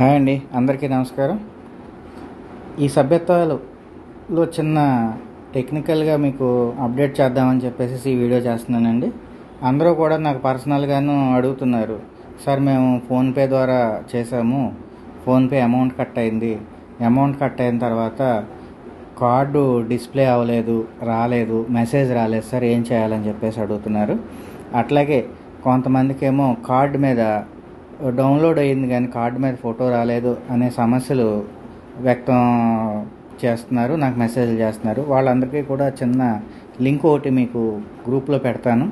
Hi అండి అందరికీ నమస్కారం. ఈ సభ్యత్వాలలో చిన్న టెక్నికల్గా మీకు అప్డేట్ చేద్దామని చెప్పేసి ఈ వీడియో చేస్తున్నానండి. అందరూ కూడా నాకు పర్సనల్గాను అడుగుతున్నారు సార్ మేము ఫోన్పే ద్వారా చేసాము ఫోన్పే అమౌంట్ కట్ అయింది. అమౌంట్ కట్ అయిన తర్వాత కార్డు డిస్ప్లే అవ్వలేదు రాలేదు మెసేజ్ రాలేదు సార్ ఏం చేయాలని చెప్పేసి అడుగుతున్నారు. అట్లాగే కొంతమందికేమో కార్డు మీద డౌన్లోడ్ అయ్యింది కానీ కార్డు మీద ఫోటో రాలేదు అనే సమస్యలు వ్యక్తం చేస్తున్నారు నాకు మెసేజ్లు చేస్తున్నారు. వాళ్ళందరికీ కూడా చిన్న లింక్ ఒకటి మీకు గ్రూప్లో పెడతాను.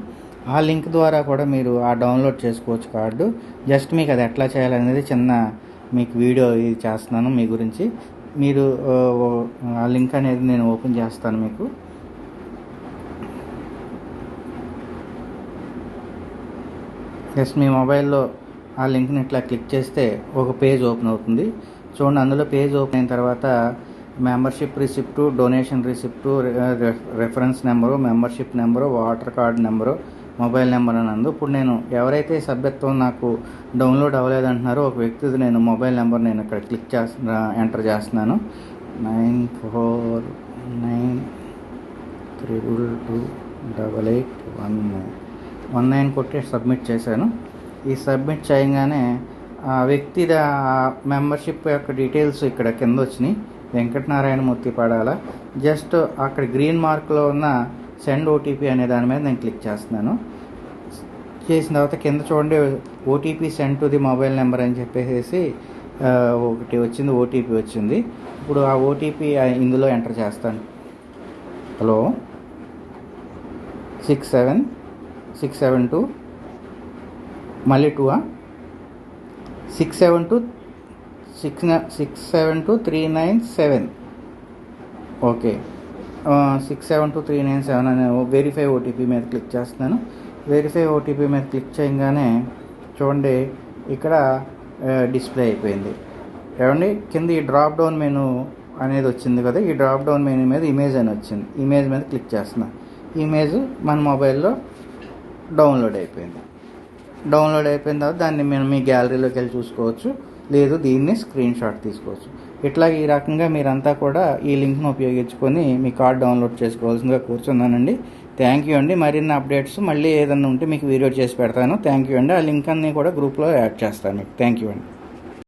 ఆ లింక్ ద్వారా కూడా మీరు ఆ డౌన్లోడ్ చేసుకోవచ్చు కార్డు. జస్ట్ మీకు అది ఎట్లా చేయాలనేది చిన్న మీకు వీడియో ఇది చేస్తున్నాను మీ గురించి. మీరు ఆ లింక్ అనేది నేను ఓపెన్ చేస్తాను మీకు. జస్ట్ మీ మొబైల్లో ఆ లింక్ని ఇట్లా క్లిక్ చేస్తే ఒక పేజ్ ఓపెన్ అవుతుంది. చూడండి అందులో పేజ్ ఓపెన్ అయిన తర్వాత membership receipt donation receipt reference number membership number water card number mobile number అని అందు ఇప్పుడు నేను ఎవరైతే సభ్యత్వం నాకు డౌన్లోడ్ అవ్వలేదంటున్నారో ఒక వ్యక్తిది నేను మొబైల్ నెంబర్ నేను ఇక్కడ క్లిక్ చేస్తున్నా ఎంటర్ చేస్తున్నాను. Nine four nine triple two double eight one nine. One nine కొట్టి సబ్మిట్ చేశాను. ఈ సబ్మిట్ చేయగానే ఆ వ్యక్తి మెంబర్షిప్ యొక్క డీటెయిల్స్ ఇక్కడ కింద వచ్చినాయి. వెంకటనారాయణ మూర్తి పడాల. జస్ట్ అక్కడ గ్రీన్ మార్క్లో ఉన్న సెండ్ ఓటీపీ అనే దాని మీద నేను క్లిక్ చేస్తున్నాను. చేసిన తర్వాత కింద చూడండి OTP send to the mobile number అని చెప్పేసి ఒకటి వచ్చింది ఓటీపీ వచ్చింది. ఇప్పుడు ఆ ఓటీపీ ఇందులో ఎంటర్ చేస్తాను. Hello? Six seven six seven two మళ్ళీ two six seven two six six seven two three nine seven okay six seven two three nine seven అనే వెరిఫై ఓటీపీ మీద క్లిక్ చేస్తున్నాను. వెరిఫై ఓటీపీ మీద click చేయగానే చూడండి ఇక్కడ uh, display అయిపోయింది. ఏమండి? కింద ఈ డ్రాప్ డౌన్ మెనూ అనేది వచ్చింది కదా ఈ డ్రాప్ డౌన్ మెనూ మీద ఇమేజ్ అని వచ్చింది. ఇమేజ్ మీద క్లిక్ చేస్తున్నా. ఇమేజ్ మన మొబైల్లో డౌన్లోడ్ అయిపోయింది. డౌన్లోడ్ అయిపోయిన తర్వాత దాన్ని మేము మీ గ్యాలరీలోకి వెళ్ళి చూసుకోవచ్చు. లేదు దీన్ని స్క్రీన్ షాట్ తీసుకోవచ్చు. ఇట్లా ఈ రకంగా మీరంతా కూడా ఈ లింక్ను ఉపయోగించుకొని మీ కార్డ్ డౌన్లోడ్ చేసుకోవాల్సిందిగా కూర్చున్నానండి. థ్యాంక్ యూ అండి. మరిన్ని అప్డేట్స్ మళ్ళీ ఏదన్నా ఉంటే మీకు వీడియో చేసి పెడతాను. థ్యాంక్ యూ అండి. ఆ లింక్ అన్ని కూడా గ్రూప్లో యాడ్ చేస్తాను. మీకు థ్యాంక్ యూ అండి.